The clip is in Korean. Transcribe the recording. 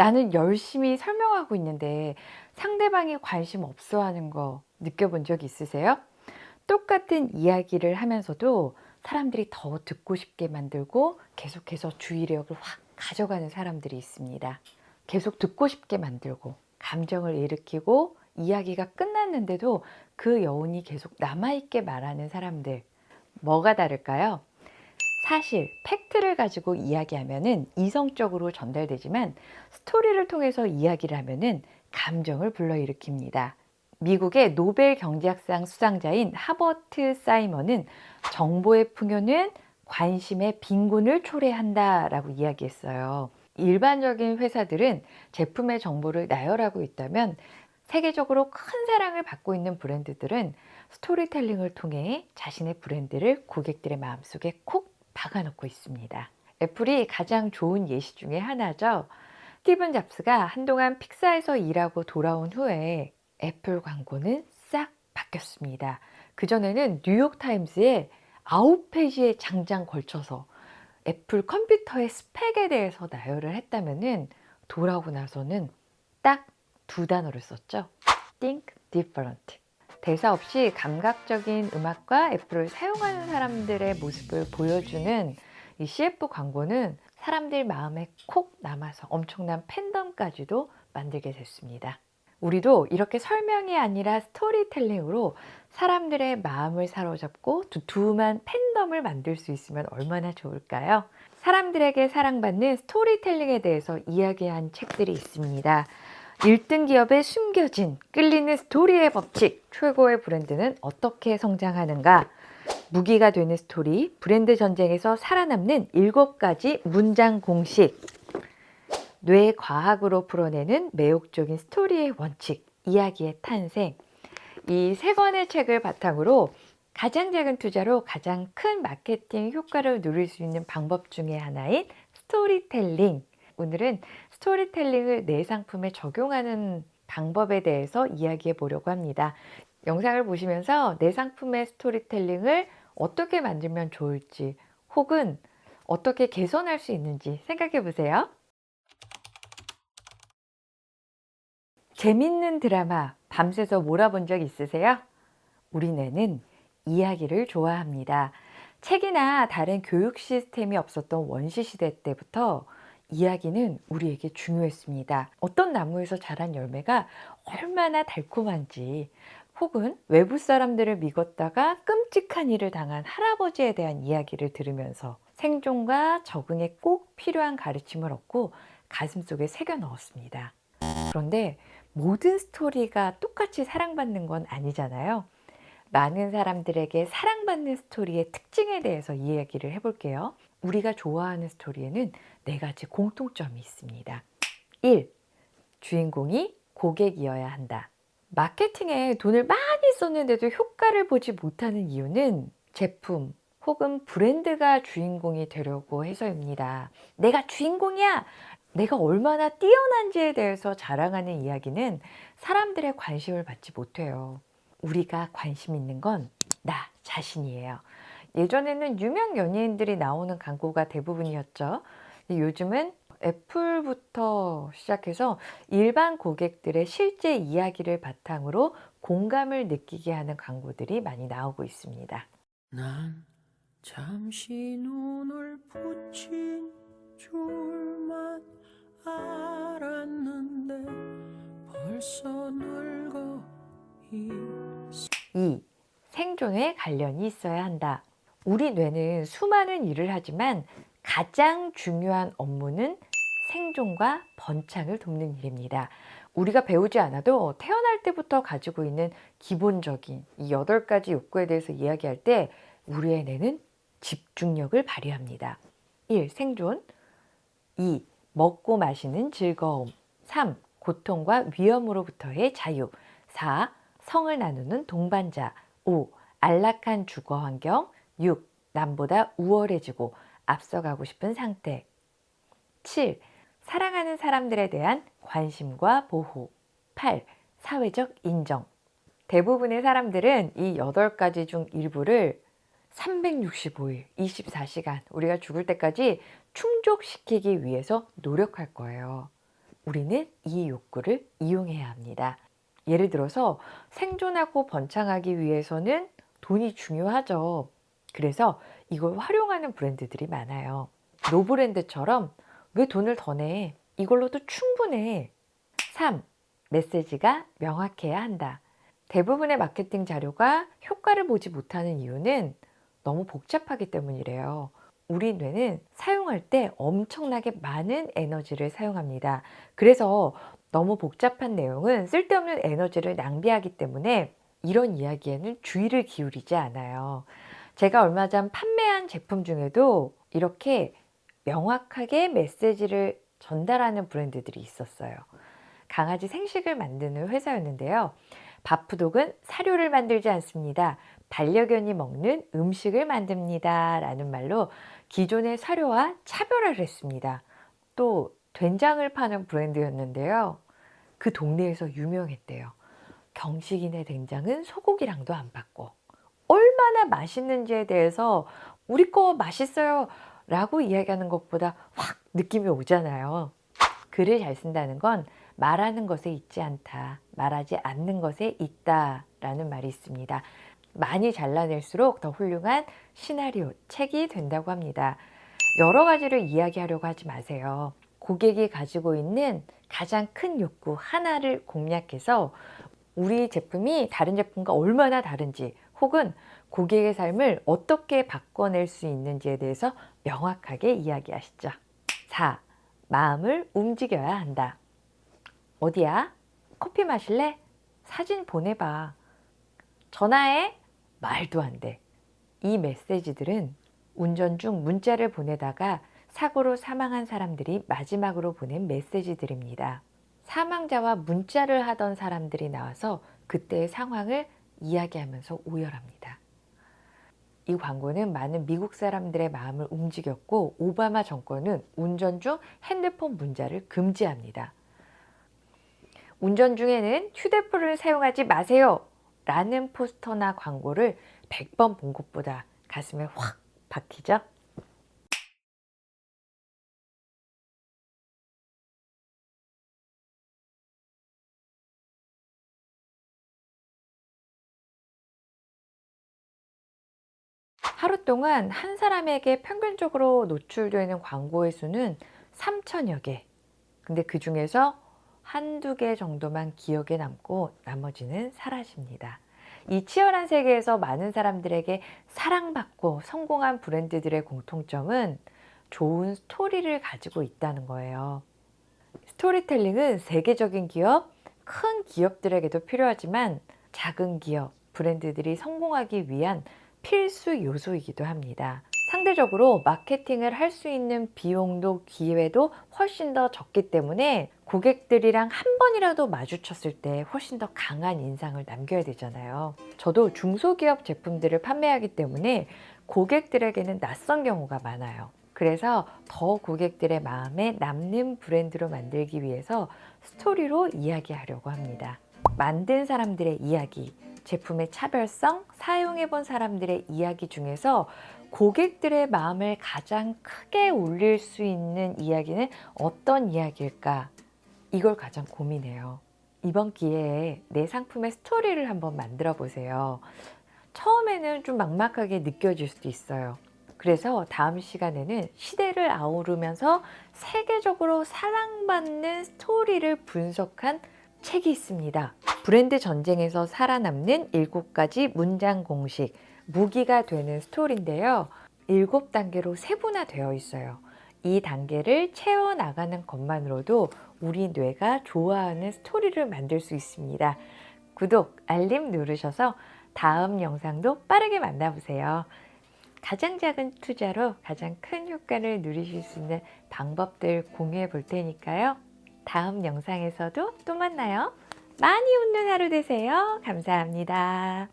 나는 열심히 설명하고 있는데 상대방이 관심 없어 하는 거 느껴본 적 있으세요? 똑같은 이야기를 하면서도 사람들이 더 듣고 싶게 만들고 계속해서 주의력을 확 가져가는 사람들이 있습니다. 계속 듣고 싶게 만들고 감정을 일으키고 이야기가 끝났는데도 그 여운이 계속 남아있게 말하는 사람들. 뭐가 다를까요? 사실 팩트를 가지고 이야기하면은 이성적으로 전달되지만 스토리를 통해서 이야기를 하면은 감정을 불러일으킵니다. 미국의 노벨 경제학상 수상자인 하버트 사이먼은 정보의 풍요는 관심의 빈곤을 초래한다라고 이야기했어요. 일반적인 회사들은 제품의 정보를 나열하고 있다면 세계적으로 큰 사랑을 받고 있는 브랜드들은 스토리텔링을 통해 자신의 브랜드를 고객들의 마음속에 콕 박아놓고 있습니다. 애플이 가장 좋은 예시 중에 하나죠. 스티븐 잡스가 한동안 픽사에서 일하고 돌아온 후에 애플 광고는 싹 바뀌었습니다. 그전에는 뉴욕타임스에 아홉 페이지에 장장 걸쳐서 애플 컴퓨터의 스펙에 대해서 나열을 했다면은 돌아오고 나서는 딱 두 단어를 썼죠. Think different. 대사 없이 감각적인 음악과 애플을 사용하는 사람들의 모습을 보여주는 이 CF 광고는 사람들 마음에 콕 남아서 엄청난 팬덤까지도 만들게 됐습니다. 우리도 이렇게 설명이 아니라 스토리텔링으로 사람들의 마음을 사로잡고 두툼한 팬덤을 만들 수 있으면 얼마나 좋을까요? 사람들에게 사랑받는 스토리텔링에 대해서 이야기한 책들이 있습니다. 1등 기업의 숨겨진 끌리는 스토리의 법칙, 최고의 브랜드는 어떻게 성장하는가, 무기가 되는 스토리, 브랜드 전쟁에서 살아남는 7가지 문장 공식, 뇌 과학으로 풀어내는 매혹적인 스토리의 원칙, 이야기의 탄생. 이 세 권의 책을 바탕으로 가장 작은 투자로 가장 큰 마케팅 효과를 누릴 수 있는 방법 중에 하나인 스토리텔링. 오늘은 스토리텔링을 내 상품에 적용하는 방법에 대해서 이야기해 보려고 합니다. 영상을 보시면서 내 상품의 스토리텔링을 어떻게 만들면 좋을지 혹은 어떻게 개선할 수 있는지 생각해 보세요. 재밌는 드라마 밤새서 몰아본 적 있으세요? 우리 뇌는 이야기를 좋아합니다. 책이나 다른 교육 시스템이 없었던 원시 시대 때부터 이야기는 우리에게 중요했습니다. 어떤 나무에서 자란 열매가 얼마나 달콤한지, 혹은 외부 사람들을 믿었다가 끔찍한 일을 당한 할아버지에 대한 이야기를 들으면서 생존과 적응에 꼭 필요한 가르침을 얻고 가슴속에 새겨 넣었습니다. 그런데 모든 스토리가 똑같이 사랑받는 건 아니잖아요. 많은 사람들에게 사랑받는 스토리의 특징에 대해서 이야기를 해볼게요. 우리가 좋아하는 스토리에는 네 가지 공통점이 있습니다. 1. 주인공이 고객이어야 한다. 마케팅에 돈을 많이 썼는데도 효과를 보지 못하는 이유는 제품 혹은 브랜드가 주인공이 되려고 해서입니다. 내가 주인공이야! 내가 얼마나 뛰어난지에 대해서 자랑하는 이야기는 사람들의 관심을 받지 못해요. 우리가 관심 있는 건 나 자신이에요. 예전에는 유명 연예인들이 나오는 광고가 대부분이었죠. 요즘은 애플부터 시작해서 일반 고객들의 실제 이야기를 바탕으로 공감을 느끼게 하는 광고들이 많이 나오고 있습니다. 난 잠시 눈을 붙인 줄만 알았는데 벌써 늙어 있어 2. 생존에 관련이 있어야 한다. 우리 뇌는 수많은 일을 하지만 가장 중요한 업무는 생존과 번창을 돕는 일입니다. 우리가 배우지 않아도 태어날 때부터 가지고 있는 기본적인 이 여덟 가지 욕구에 대해서 이야기할 때 우리의 뇌는 집중력을 발휘합니다. 1. 생존 2. 먹고 마시는 즐거움 3. 고통과 위험으로부터의 자유 4. 성을 나누는 동반자 5. 안락한 주거 환경 6. 남보다 우월해지고 앞서가고 싶은 상태 7. 사랑하는 사람들에 대한 관심과 보호 8. 사회적 인정 대부분의 사람들은 이 8가지 중 일부를 365일, 24시간 우리가 죽을 때까지 충족시키기 위해서 노력할 거예요. 우리는 이 욕구를 이용해야 합니다. 예를 들어서 생존하고 번창하기 위해서는 돈이 중요하죠. 그래서 이걸 활용하는 브랜드들이 많아요. 노브랜드처럼 왜 돈을 더 내? 이걸로도 충분해. 3. 메시지가 명확해야 한다. 대부분의 마케팅 자료가 효과를 보지 못하는 이유는 너무 복잡하기 때문이래요. 우리 뇌는 사용할 때 엄청나게 많은 에너지를 사용합니다. 그래서 너무 복잡한 내용은 쓸데없는 에너지를 낭비하기 때문에 이런 이야기에는 주의를 기울이지 않아요. 제가 얼마 전 판매한 제품 중에도 이렇게 명확하게 메시지를 전달하는 브랜드들이 있었어요. 강아지 생식을 만드는 회사였는데요. 바프독은 사료를 만들지 않습니다. 반려견이 먹는 음식을 만듭니다. 라는 말로 기존의 사료와 차별화를 했습니다. 또 된장을 파는 브랜드였는데요. 그 동네에서 유명했대요. 경식인의 된장은 소고기랑도 안 받고 얼마나 맛있는지에 대해서 우리 거 맛있어요 라고 이야기하는 것보다 확 느낌이 오잖아요. 글을 잘 쓴다는 건 말하는 것에 있지 않다. 말하지 않는 것에 있다. 라는 말이 있습니다. 많이 잘라낼수록 더 훌륭한 시나리오, 책이 된다고 합니다. 여러 가지를 이야기하려고 하지 마세요. 고객이 가지고 있는 가장 큰 욕구 하나를 공략해서 우리 제품이 다른 제품과 얼마나 다른지 혹은 고객의 삶을 어떻게 바꿔낼 수 있는지에 대해서 명확하게 이야기하시죠. 4. 마음을 움직여야 한다. 어디야? 커피 마실래? 사진 보내봐. 전화해? 말도 안 돼. 이 메시지들은 운전 중 문자를 보내다가 사고로 사망한 사람들이 마지막으로 보낸 메시지들입니다. 사망자와 문자를 하던 사람들이 나와서 그때의 상황을 이야기하면서 오열합니다. 이 광고는 많은 미국 사람들의 마음을 움직였고 오바마 정권은 운전 중 핸드폰 문자를 금지합니다. 운전 중에는 휴대폰을 사용하지 마세요. 라는 포스터나 광고를 100번 본 것보다 가슴에 확 박히죠? 하루 동안 한 사람에게 평균적으로 노출되는 광고의 수는 3천여 개. 근데 그 중에서 한두 개 정도만 기억에 남고 나머지는 사라집니다. 이 치열한 세계에서 많은 사람들에게 사랑받고 성공한 브랜드들의 공통점은 좋은 스토리를 가지고 있다는 거예요. 스토리텔링은 세계적인 기업, 큰 기업들에게도 필요하지만 작은 기업, 브랜드들이 성공하기 위한 필수 요소이기도 합니다. 상대적으로 마케팅을 할 수 있는 비용도 기회도 훨씬 더 적기 때문에 고객들이랑 한 번이라도 마주쳤을 때 훨씬 더 강한 인상을 남겨야 되잖아요. 저도 중소기업 제품들을 판매하기 때문에 고객들에게는 낯선 경우가 많아요. 그래서 더 고객들의 마음에 남는 브랜드로 만들기 위해서 스토리로 이야기하려고 합니다. 만든 사람들의 이야기, 제품의 차별성, 사용해 본 사람들의 이야기 중에서 고객들의 마음을 가장 크게 올릴 수 있는 이야기는 어떤 이야기일까? 이걸 가장 고민해요. 이번 기회에 내 상품의 스토리를 한번 만들어 보세요. 처음에는 좀 막막하게 느껴질 수도 있어요. 그래서 다음 시간에는 시대를 아우르면서 세계적으로 사랑받는 스토리를 분석한 책이 있습니다. 브랜드 전쟁에서 살아남는 7가지 문장 공식, 무기가 되는 스토리인데요. 7단계로 세분화되어 있어요. 이 단계를 채워나가는 것만으로도 우리 뇌가 좋아하는 스토리를 만들 수 있습니다. 구독, 알림 누르셔서 다음 영상도 빠르게 만나보세요. 가장 작은 투자로 가장 큰 효과를 누리실 수 있는 방법들 공유해 볼 테니까요. 다음 영상에서도 또 만나요. 많이 웃는 하루 되세요. 감사합니다.